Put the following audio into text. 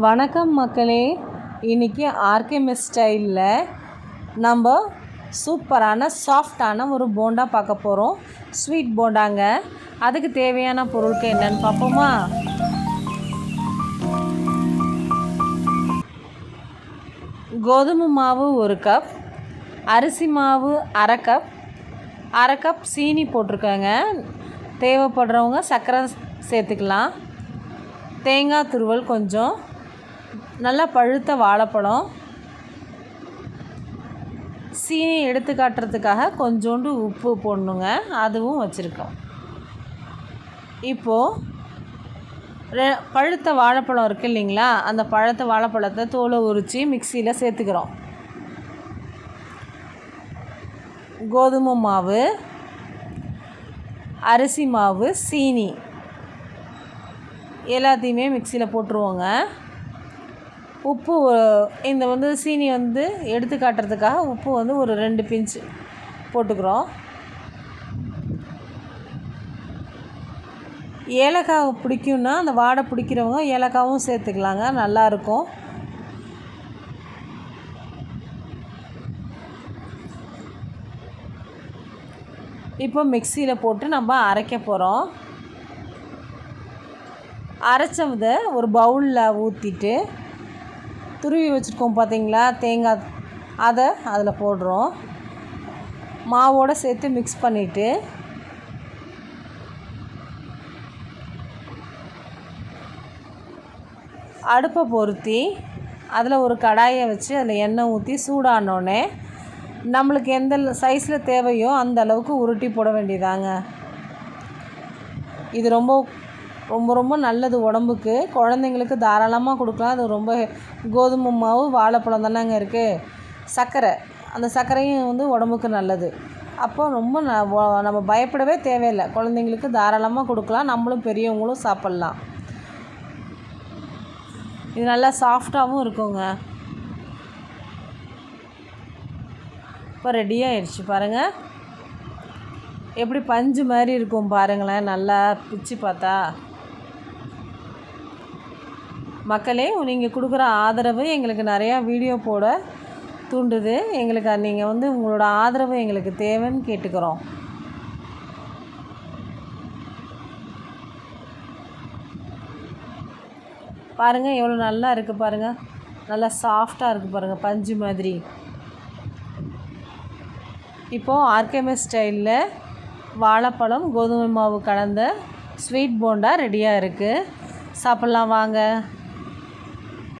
வணக்கம் மக்களே. இன்றைக்கி ஆர்கேமெஸ் ஸ்டைலில் நம்ம சூப்பரான சாஃப்டான ஒரு போண்டா பார்க்க போகிறோம் ஸ்வீட் போண்டாங்க. அதுக்கு தேவையான பொருட்கள் என்னன்னு பார்ப்போமா? கோதுமை மாவு ஒரு கப் அரிசி மாவு அரை கப் அரை கப் சீனி போட்டிருக்கோங்க. தேவைப்படுறவங்க சர்க்கரை சேர்த்துக்கலாம். தேங்காய் துருவல் கொஞ்சம். நல்லா பழுத்த வாழைப்பழம். சீனி எடுத்து காட்டுறதுக்காக கொஞ்சோண்டு உப்பு போடணுங்க. அதுவும் வச்சுருக்கோம். இப்போது பழுத்த வாழைப்பழம் இருக்குது இல்லைங்களா? அந்த பழுத்த வாழைப்பழத்தை தோலை உரித்து மிக்சியில் சேர்த்துக்கிறோம். கோதுமை மாவு அரிசி மாவு சீனி. எல்லாத்தையுமே மிக்சியில் போட்டுருவோங்க. உப்பு இந்த வந்து சீனி வந்து எடுத்து காட்டுறதுக்காக உப்பு வந்து ஒரு ரெண்டு பிஞ்சு போட்டுக்கிறோம். ஏலக்காய் பிடிக்கும்னா அந்த வாடை பிடிக்கிறவங்க ஏலக்காவும் சேர்த்துக்கலாங்க நல்லாயிருக்கும். இப்போ மிக்சியில் போட்டு நம்ம அரைக்க போகிறோம் அரைச்சதை ஒரு பவுலில் ஊற்றிட்டு துருவி வச்சுருக்கோம் பார்த்தீங்களா? தேங்காய் அதை அதில் போடுறோம். மாவோடு சேர்த்து மிக்ஸ் பண்ணிவிட்டு அடுப்பை பொருத்தி அதில் ஒரு கடாயை வச்சு அதில் எண்ணெய் ஊற்றி சூடானோடனே நம்மளுக்கு எந்த சைஸில் தேவையோ அந்த அளவுக்கு உருட்டி போட வேண்டியதாங்க. இது ரொம்ப ரொம்ப ரொம்ப நல்லது உடம்புக்கு. குழந்தைங்களுக்கு தாராளமாக கொடுக்கலாம். அது ரொம்ப கோதுமை மாவு வாழைப்பழம் தானேங்க இருக்குது சர்க்கரை. அந்த சர்க்கரையும் வந்து உடம்புக்கு நல்லது. அப்போ ரொம்ப நம்ம பயப்படவே தேவையில்லை. குழந்தைங்களுக்கு தாராளமாக கொடுக்கலாம். நம்மளும் பெரியவங்களும் சாப்பிட்லாம். இது நல்லா சாஃப்டாகவும் இருக்குங்க. இப்போ ரெடி ஆயிடுச்சு பாருங்கள் எப்படி பஞ்சு மாதிரி இருக்கும் பாருங்களேன். நல்லா பிச்சு பார்த்தா. மக்களே நீங்கள் கொடுக்குற ஆதரவு எங்களுக்கு நிறையா வீடியோ போட தூண்டுது. எங்களுக்கு நீங்கள் வந்து உங்களோட ஆதரவு எங்களுக்கு தேவைன்னு கேட்டுக்கிறோம். பாருங்கள் எவ்வளோ நல்லா இருக்குது பாருங்கள் நல்லா சாஃப்டாக இருக்குது பாருங்கள் பஞ்சு மாதிரி. இப்போது ஆர்கேமே ஸ்டைலில் வாழைப்பழம் கோதுமை மாவு கலந்த ஸ்வீட் போண்டா ரெடியாக இருக்குது சாப்பிட்லாம் வாங்க.